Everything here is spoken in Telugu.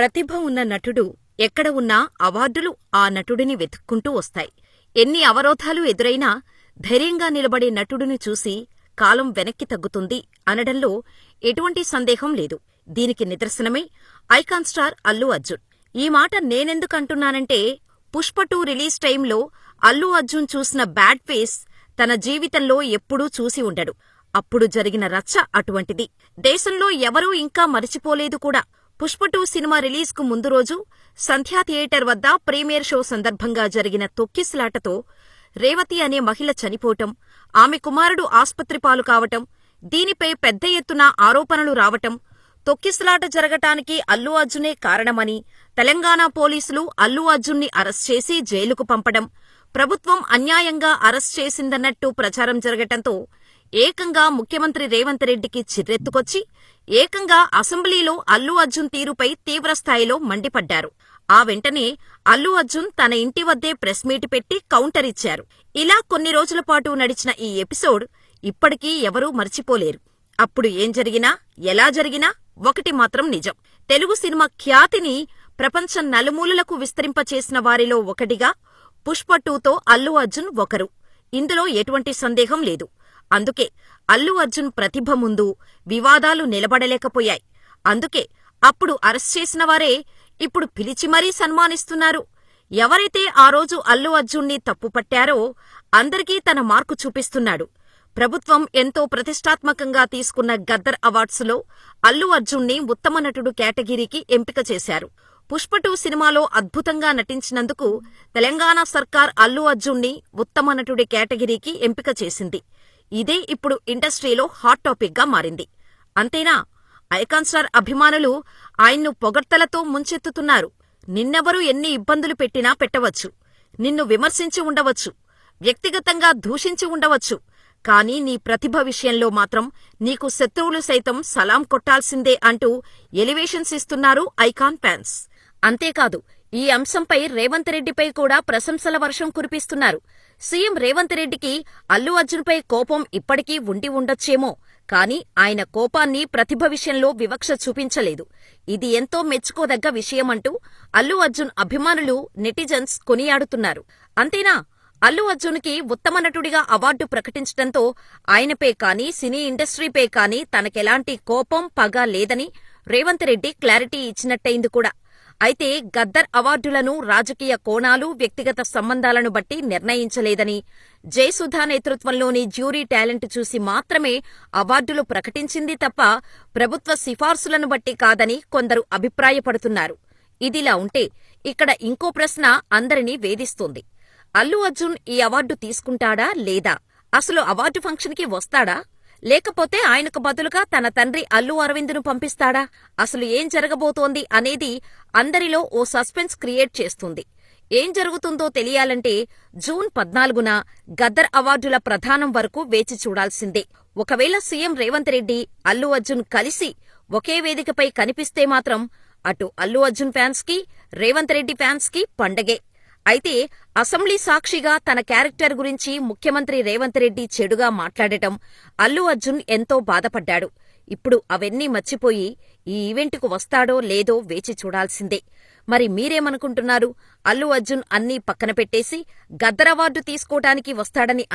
ప్రతిభ ఉన్న నటుడు ఎక్కడ ఉన్నా అవార్డులు ఆ నటుడిని వెతుక్కుంటూ వస్తాయి. ఎన్ని అవరోధాలు ఎదురైనా ధైర్యంగా నిలబడే నటుడిని చూసి కాలం వెనక్కి తగ్గుతుంది అనడంలో ఎటువంటి సందేహం లేదు. దీనికి నిదర్శనమే ఐకాన్ స్టార్ అల్లు అర్జున్. ఈ మాట నేనెందుకంటున్నానంటే పుష్ప టూ రిలీజ్ టైంలో అల్లు అర్జున్ చూసిన బ్యాడ్ ఫేస్ తన జీవితంలో ఎప్పుడూ చూసి ఉండడు. అప్పుడు జరిగిన రచ్చ అటువంటిది. దేశంలో ఎవరూ ఇంకా మరిచిపోలేదు కూడా. పుష్ప టూ సినిమా రిలీజ్కు ముందు రోజు సంధ్యా థియేటర్ వద్ద ప్రీమియర్ షో సందర్భంగా జరిగిన తొక్కిసలాటతో రేవతి అనే మహిళ చనిపోవటం, ఆమె కుమారుడు ఆస్పత్రి పాలు కావటం, దీనిపై పెద్ద ఎత్తున ఆరోపణలు రావటం, తొక్కిసలాట జరగటానికి అల్లు అర్జునే కారణమని తెలంగాణ పోలీసులు అల్లు అర్జున్ని అరెస్ట్ చేసి జైలుకు పంపడం, ప్రభుత్వం అన్యాయంగా అరెస్ట్ చేసిందన్నట్టు ప్రచారం జరగటంతో ఏకంగా ముఖ్యమంత్రి రేవంత్ రెడ్డికి చిర్రెత్తుకొచ్చి ఏకంగా అసెంబ్లీలో అల్లు అర్జున్ తీరుపై తీవ్రస్థాయిలో మండిపడ్డారు. ఆ వెంటనే అల్లు అర్జున్ తన ఇంటి వద్దే ప్రెస్ మీట్ పెట్టి కౌంటర్ ఇచ్చారు. ఇలా కొన్ని రోజుల పాటు నడిచిన ఈ ఎపిసోడ్ ఇప్పటికీ ఎవరూ మర్చిపోలేరు. అప్పుడు ఏం జరిగినా, ఎలా జరిగినా ఒకటి మాత్రం నిజం. తెలుగు సినిమా ఖ్యాతిని ప్రపంచం నలుమూలలకు విస్తరింపచేసిన వారిలో ఒకటిగా పుష్ప టూతో అల్లు అర్జున్ ఒకరు. ఇందులో ఎటువంటి సందేహం లేదు. అందుకే అల్లు అర్జున్ ప్రతిభ ముందు వివాదాలు నిలబడలేకపోయాయి. అందుకే అప్పుడు అరెస్ట్ చేసిన వారే ఇప్పుడు పిలిచి మరీ సన్మానిస్తున్నారు. ఎవరైతే ఆ రోజు అల్లు అర్జున్ని తప్పుపట్టారో అందరికీ తన మార్కు చూపిస్తున్నాడు. ప్రభుత్వం ఎంతో ప్రతిష్టాత్మకంగా తీసుకున్న గద్దర్ అవార్డ్స్లో అల్లు అర్జున్ని ఉత్తమ నటుడు కేటగిరీకి ఎంపిక చేశారు. పుష్ప టూ సినిమాలో అద్భుతంగా నటించినందుకు తెలంగాణ సర్కార్ అల్లు అర్జున్ని ఉత్తమ నటుడి కేటగిరీకి ఎంపిక చేసింది. ఇదే ఇప్పుడు ఇండస్ట్రీలో హాట్ టాపిక్గా మారింది. అంతేనా ఐకాన్ స్టార్ అభిమానులు ఆయన్ను పొగడ్తలతో ముంచెత్తుతున్నారు. నిన్నెవరూ ఎన్ని ఇబ్బందులు పెట్టినా పెట్టవచ్చు. నిన్ను విమర్శించి ఉండవచ్చు. వ్యక్తిగతంగా దూషించి ఉండవచ్చు. కానీ నీ ప్రతిభ విషయంలో మాత్రం నీకు శత్రువులు సైతం సలాం కొట్టాల్సిందే అంటూ ఎలివేషన్స్ ఇస్తున్నారు ఐకాన్ ఫ్యాన్స్. అంతేకాదు ఈ అంశంపై రేవంత్ రెడ్డిపై కూడా ప్రశంసల వర్షం కురిపిస్తున్నారు. సీఎం రేవంత్ రెడ్డికి అల్లు అర్జున్పై కోపం ఇప్పటికీ ఉండి ఉండొచ్చేమో కానీ ఆయన కోపాన్ని ప్రతిభ విషయంలో వివక్ష చూపించలేదు. ఇది ఎంతో మెచ్చుకోదగ్గ విషయమంటూ అల్లు అర్జున్ అభిమానులు నెటిజన్స్ కొనియాడుతున్నారు. అంతేనా అల్లు అర్జున్కి ఉత్తమ నటుడిగా అవార్డు ప్రకటించటంతో ఆయనపై కానీ సినీ ఇండస్ట్రీపై కానీ తనకెలాంటి కోపం, పగ లేదని రేవంత్ రెడ్డి క్లారిటీ ఇచ్చినట్టయింది కూడా. అయితే గద్దర్ అవార్డులను రాజకీయ కోణాలు, వ్యక్తిగత సంబంధాలను బట్టి నిర్ణయించలేదని, జయసుధ నేతృత్వంలోని జ్యూరీ టాలెంట్ చూసి మాత్రమే అవార్డులు ప్రకటించింది తప్ప ప్రభుత్వ సిఫార్సులను బట్టి కాదని కొందరు అభిప్రాయపడుతున్నారు. ఇదిలా ఉంటే ఇక్కడ ఇంకో ప్రశ్న అందరినీ వేధిస్తోంది. అల్లు అర్జున్ ఈ అవార్డు తీసుకుంటాడా లేదా? అసలు అవార్డు ఫంక్షన్కి వస్తాడా? లేకపోతే ఆయనకు బదులుగా తన తండ్రి అల్లు అరవింద్ను పంపిస్తాడా? అసలు ఏం జరగబోతోంది అనేది అందరిలో ఓ సస్పెన్స్ క్రియేట్ చేస్తుంది. ఏం జరుగుతుందో తెలియాలంటే జూన్ పద్నాలుగున గద్దర్ అవార్డుల ప్రధానం వరకు వేచి చూడాల్సిందే. ఒకవేళ సీఎం రేవంత్ రెడ్డి, అల్లు అర్జున్ కలిసి ఒకే వేదికపై కనిపిస్తే మాత్రం అటు అల్లు అర్జున్ ఫ్యాన్స్కి, రేవంత్ రెడ్డి ఫ్యాన్స్కి పండగే. అయితే అసెంబ్లీ సాక్షిగా తన క్యారెక్టర్ గురించి ముఖ్యమంత్రి రేవంత్ రెడ్డి చెడుగా మాట్లాడటం అల్లు అర్జున్ ఎంతో బాధపడ్డాడు. ఇప్పుడు అవన్నీ మర్చిపోయి ఈ ఈవెంటుకు వస్తాడో లేదో వేచి చూడాల్సిందే. మరి మీరేమనుకుంటున్నారు? అల్లు అర్జున్ అన్నీ పక్కన పెట్టేసి గద్దర్ అవార్డు తీసుకోటానికి వస్తాడని